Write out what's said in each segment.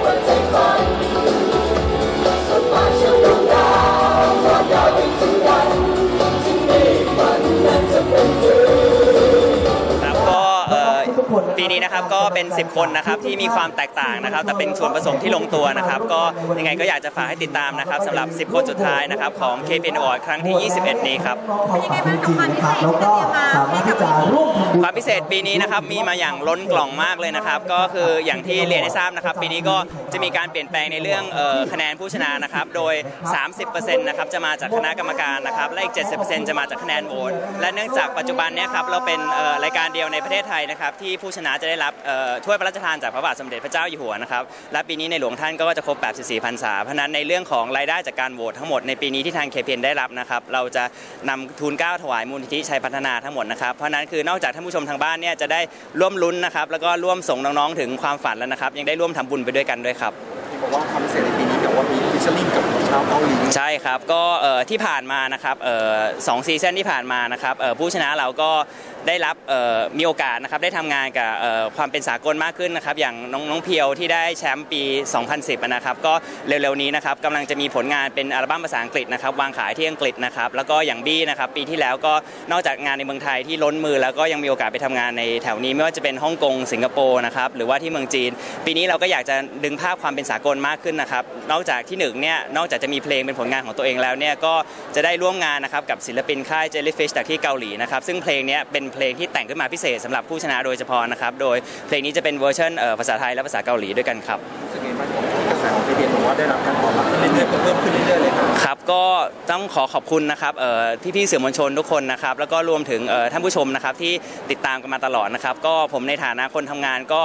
ครับ ปีนี้นะครับก็เป็น 10 คนนะครับที่มีความแตกต่างนะครับ แต่เป็นส่วนผสมที่ลงตัวนะครับ ก็ยังไงก็อยากจะฝากให้ติดตามนะครับสำหรับ 10 คนสุดท้ายนะครับของ KPN Award ครั้งที่ 21 นี้ครับความฝันจริงๆนะครับแล้วก็สามารถที่จะร่วมทำบุญความพิเศษปีนี้นะครับมีมาอย่างล้นกล่องมากเลยนะครับ ก็คืออย่างที่เรียนให้ทราบนะครับ ปีนี้ก็จะมีการเปลี่ยนแปลงในเรื่องเอ่อคะแนนผู้ชนะนะครับ โดย 30%นะครับจะมาจากคณะกรรมการนะครับและอีก 70%จะมาจากคะแนนโหวตและเนื่องจากปัจจุบันเนี้ครับเราเป็นเอ่อรายการเดียวในประเทศไทยนะครับที่ผู้ชนะจะได้รับถ้วยพระราชทานจากพระบาทสมเด็จพระเจ้าอยู่หัวนะครับและปีนี้ในหลวงท่านก็จะครบ 84พรรษาเพราะนั้นในเรื่องของรายได้จากการโหวตทั้งหมดในปีนี้ที่ทาง KPN ได้รับนะครับเราจะนำทุนก้าถวายมูลนิธิชัยพัฒนาทั้งหมดนะครับเพราะนั้นคือนอกจากท่านผู้ชมทางบ้านเนี่ยจะได้ร่วมลุ้นนะครับแล้วก็ร่วมส่งน้องๆถึงความฝันแล้วนะครับยังได้ร่วมทำบุญไปด้วยกันด้วยครับที่บอกว่าความพิเศษในปีนี้แบบว่ามีฟิชเชอร์ลิงกับ ชาวเกาหลีใช่ครับก็ที่ผ่านมานะครับสองซีซั่นที่ผ่านมานะครับผู้ชนะเราก็ได้รับมีโอกาสนะครับได้ทำงานกับความเป็นสากลมากขึ้นนะครับอย่างน้องน้องเพียวที่ได้แชมป์ปี 2010 นะครับก็เร็วๆนี้นะครับกำลังจะมีผลงานเป็นอัลบั้มภาษาอังกฤษนะครับวางขายที่อังกฤษนะครับแล้วก็อย่างบี้นะครับปีที่แล้วก็นอกจากงานในเมืองไทยที่ล้นมือ แล้วก็ยังมีโอกาสไปทำงานในแถวนี้ไม่ว่าจะเป็นฮ่องกงสิงคโปร์นะครับหรือว่าที่เมืองจีน ปีนี้เราก็อยากจะดึงภาพความเป็นสากลมากขึ้นนะครับนอกจากที่หนึ่งเนี่ยนอกจากจะมีเพลงเป็นผลงานของตัวเองแล้วเนี่ยก็จะได้ร่วมงานนะครับกับศิลปินค่าย Jellyfish จากที่เกาหลีนะครับซึ่งเพลงนี้เป็นเพลงที่แต่งขึ้นมาพิเศษสำหรับผู้ชนะโดยเฉพาะนะครับโดยเพลงนี้จะเป็นเวอร์ชันภาษาไทยและภาษาเกาหลีด้วยกันครับางของกระแสของเบียนบอกว่าได้รับการตอบรับขึ้นเรื่อยๆเพิ่มขึ้นเรื่อยๆเลยครับครับก็ต้องขอขอบคุณนะครับเอ่อพี่ๆสื่อมวลชนทุกคนนะครับแล้วก็รวมถึงเอ่อท่านผู้ชมนะครับที่ติดตามกันมาตลอดนะครับก็ผมในฐานะคนทำงานก็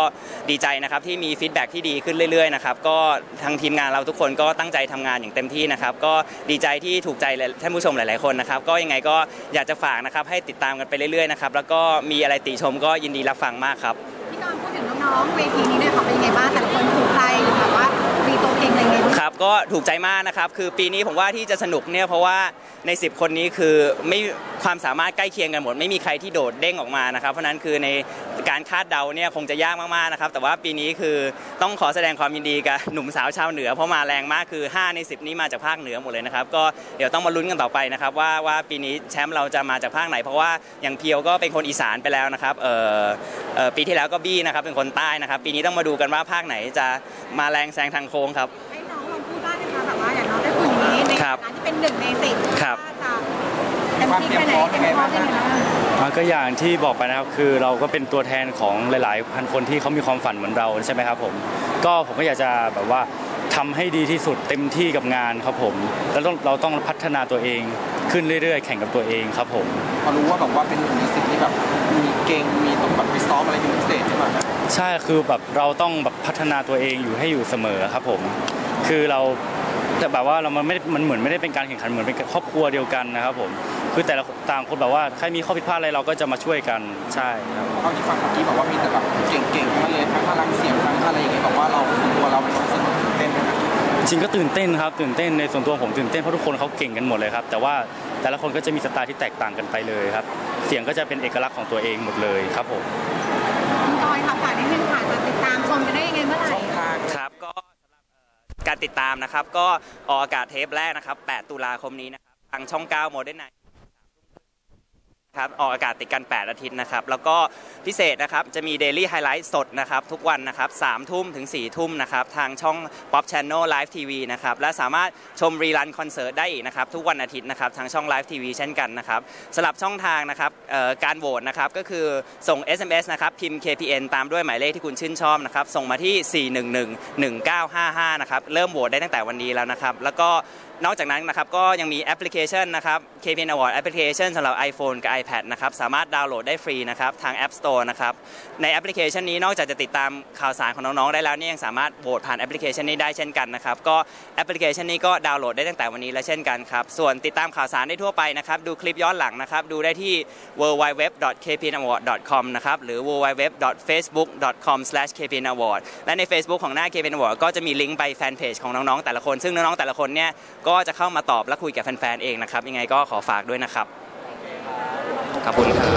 ดีใจนะครับที่มีฟีดแบ็กที่ดีขึ้นเรื่อยๆนะครับก็ทางทีมงานเราทุกคนก็ตั้งใจทำงานอย่างเต็มที่นะครับก็ดีใจที่ถูกใจท่านผู้ชมหลาย ๆคนนะครับก็ยังไงก็อยากจะฝากนะครับให้ติดตามกันไปเรื่อยๆนะครับแล้วก็มีอะไรติชมก็ยินดีรับฟังมากครับพี่กรณ์พูดถึงน้องๆเวทีนี้เนี่ยค่ะเป็นยังไงบ้างแต่ละคนถูกใจหรือแบบว่า มีตัวเพลงอะไรยังไงบ้างครับก็ถูกใจมากนะครับ คือปีนี้ผมว่าที่จะสนุกเนี่ยเพราะว่าใน 10 คนนี้คือไม่ความสามารถใกล้เคียงกันหมด ไม่มีใครที่โดดเด้งออกมานะครับ เพราะนั้นคือในการคาดเดาเนี่ยคงจะยากมากๆนะครับ แต่ว่าปีนี้คือต้องขอแสดงความยินดีกับหนุ่มสาวชาวเหนือเพราะมาแรงมากคือ 5 ใน 10 นี้มาจากภาคเหนือหมดเลยนะครับ ก็เดี๋ยวต้องมาลุ้นกันต่อไปนะครับว่าว่าปีนี้แชมป์เราจะมาจากภาคไหน เพราะว่าอย่างเพียวก็เป็นคนอีสานไปแล้วนะครับเออเอ่อปีที่แล้วก็บี้นะครับเป็นคนใต้นะครับ ปีนี้ต้องมาดูกันว่าภาคไหนจะมาแรงแซงทางโค้งครับ ให้น้องลองพูดบ้างนะคะแบบว่าอย่างน้องได้พูดอย่างนี้ในครับฐานะที่เป็นหนึ่งในสิบครับว่าจะเต็มที่แค่ไหนเต็มที่แค่ไหนบ้างอ่าก็อย่างที่บอกไปนะครับคือเราก็เป็นตัวแทนของหลาย ๆ พันคนที่เขามีความฝันเหมือนเราใช่ไหมครับผมก็ผมก็อยากจะแบบว่าทำให้ดีที่สุดเต็มที่กับงานครับผม แล้วต้องเราต้องพัฒนาตัวเอง ขึ้นเรื่อยๆ แข่งกับตัวเองครับผมพอรู้ว่าแบบว่าเป็นหนึ่งในสิบที่แบบมีเก่งมีต้องแบบไปซ้อมอะไรเป็นพิเศษใช่ไหมครับใช่คือแบบเราต้องแบบพัฒนาตัวเองอยู่ให้อยู่เสมอครับผม คือเราแต่แบบว่าเรามันไม่ได้มันเหมือนไม่ได้เป็นการแข่งขันเหมือนเป็นครอบครัวเดียวกันนะครับผมคือแต่ละต่างคนแบบว่าใครมีข้อผิดพลาดอะไรเราก็จะมาช่วยกันใช่ครับเท่าที่ฟังเมื่อกี้บอกว่ามีแต่แบบเก่งๆทั้งนั้นเลยทั้งพลังเสียงทั้งอะไรอย่างเงี้ยบอกว่าเราตัวเราเป็นคนสนุก จริงก็ตื่นเต้นครับตื่นเต้นในส่วนตัวผมตื่นเต้นเพราะทุกคนเขาเก่งกันหมดเลยครับ แต่ว่าแต่ละคนก็จะมีสไตล์ที่แตกต่างกันไปเลยครับ เสียงก็จะเป็นเอกลักษณ์ของตัวเองหมดเลยครับผมคุณจอยค่ะฝากนิดนึงค่ะจะติดตามชมกันได้ยังไงเมื่อไหร่ครับก็สำหรับเอ่อการติดตามนะครับ ก็ออกอากาศเทปแรกนะครับ 8 ตุลาคมนี้นะครับทางช่อง 9 โมเดิร์นไน ครับออกอากาศติดกัน 8 อาทิตย์นะครับ แล้วก็พิเศษนะครับจะมี Daily Highlight สดนะครับ ทุกวันนะครับ3ทุ่มถึง 4 ทุ่มนะครับ ทางช่อง Pop Channel Live TV นะครับ และสามารถชมรีลันคอนเสิร์ตได้อีกนะครับ ทุกวันอาทิตย์นะครับ ทางช่อง Live TV เช่นกันนะครับสำหรับช่องทางนะครับการโหวตนะครับ ก็คือส่ง SMS นะครับ พิมพ์ KPN ตามด้วยหมายเลขที่คุณชื่นชอบนะครับ ส่งมาที่ 411 1955 นะครับ เริ่มโหวตได้ตั้งแต่วันนี้แล้วนะครับ แล้วก็นอกจากนั้นนะครับก็ยังมีแอปพลิเคชันนะครับ KPN Award Application สำหรับ iPhone กับ iPad นะครับสามารถดาวน์โหลดได้ฟรีนะครับทาง App Store นะครับในแอปพลิเคชันนี้นอกจากจะติดตามข่าวสารของน้องๆได้แล้วเนี่ยยังสามารถโหวตผ่านแอปพลิเคชันนี้ได้เช่นกันนะครับก็แอปพลิเคชันนี้ก็ดาวน์โหลดได้ตั้งแต่วันนี้แล้วเช่นกันครับส่วนติดตามข่าวสารได้ทั่วไปนะครับดูคลิปย้อนหลังนะครับดูได้ที่ www.kpnaward.com นะครับหรือ www.facebook.com/kpnaward และใน Facebook ของหน้า KPN Award ก็จะมีลิงก์ไปแฟนเพจของน้องๆแต่ละคนซึ่งน้องๆแต่ละคนเนี่ยก็จะเข้ามาตอบและคุยกับแฟนๆเองนะครับ ยังไงก็ขอฝากด้วยนะครับ ขอบคุณครับ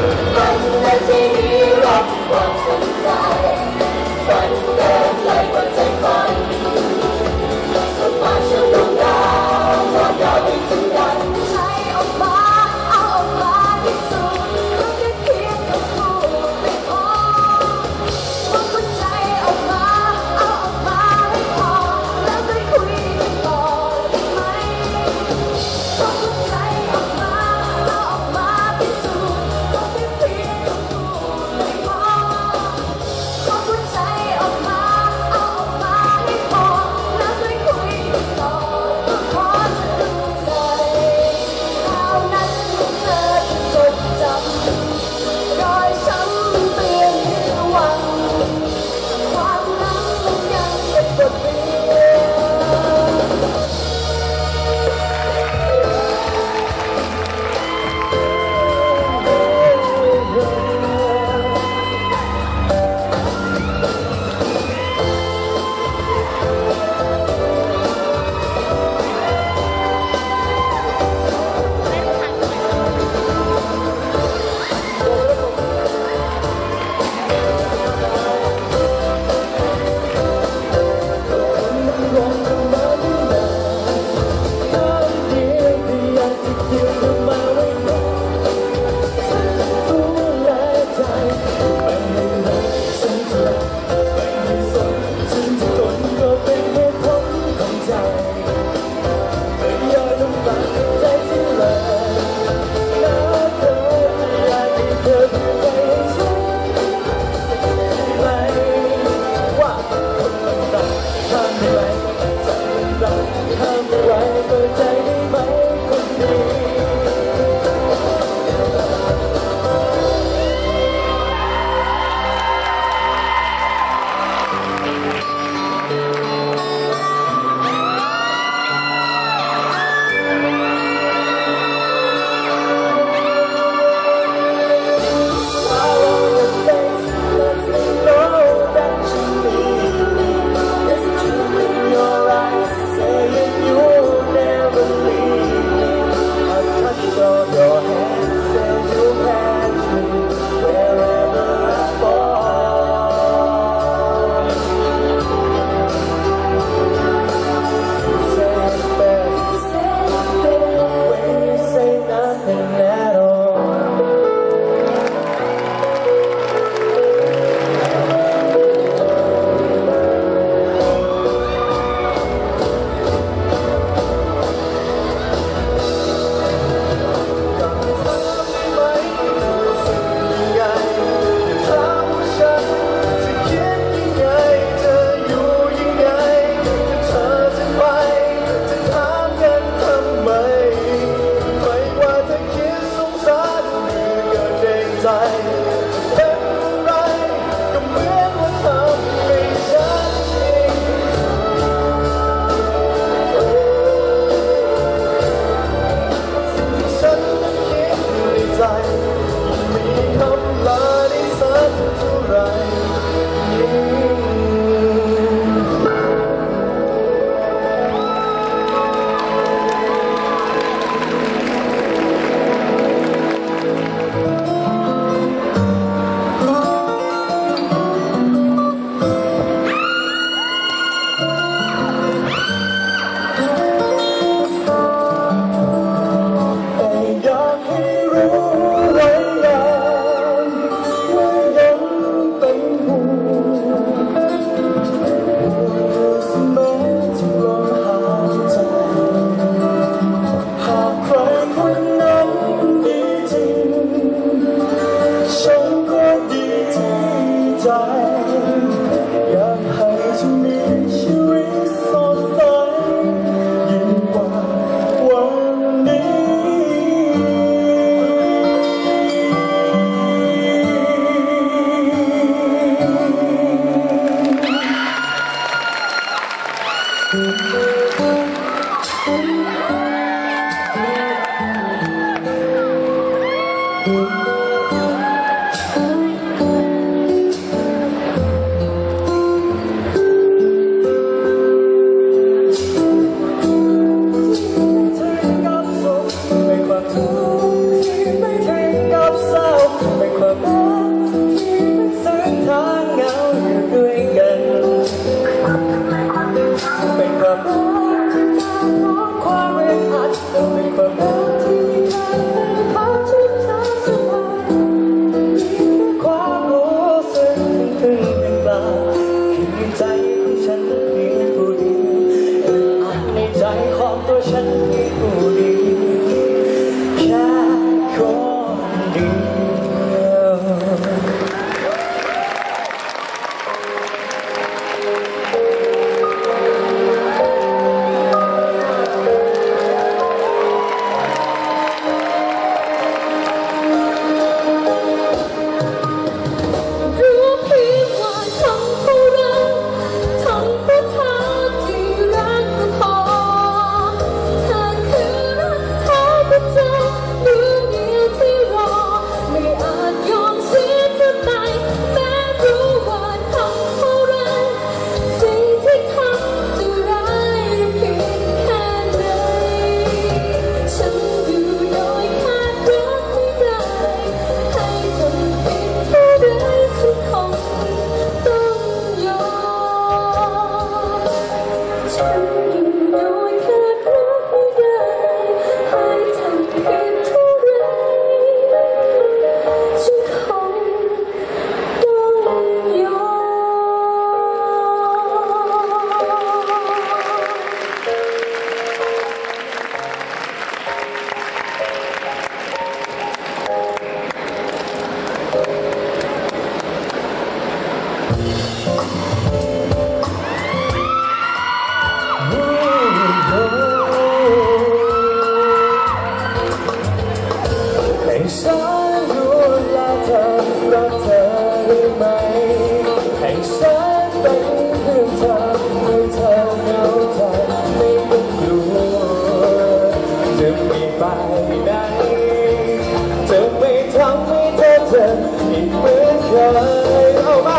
ยเอามา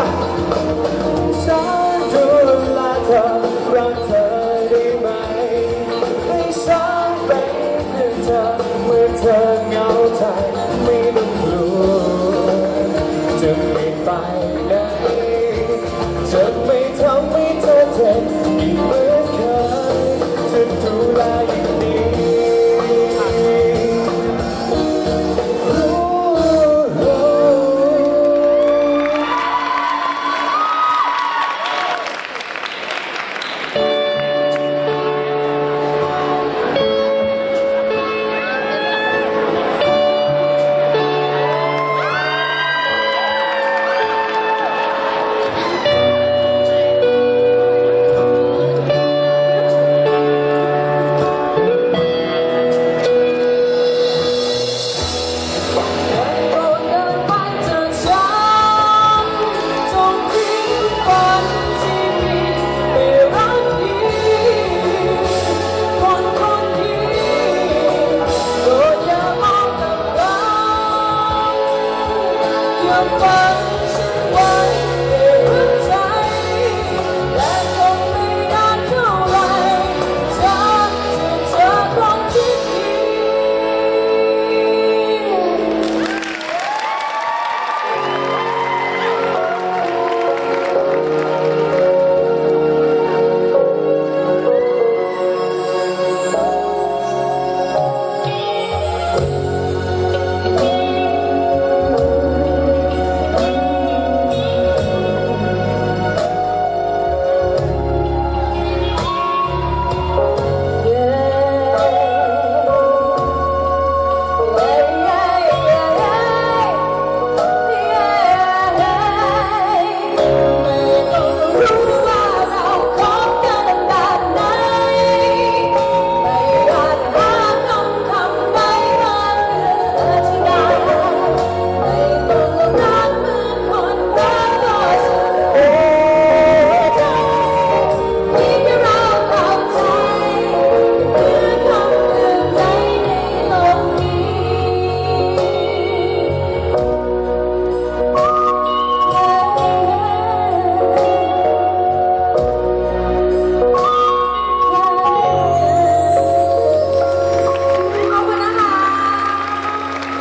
ฉันดูแลเธอรักเธอ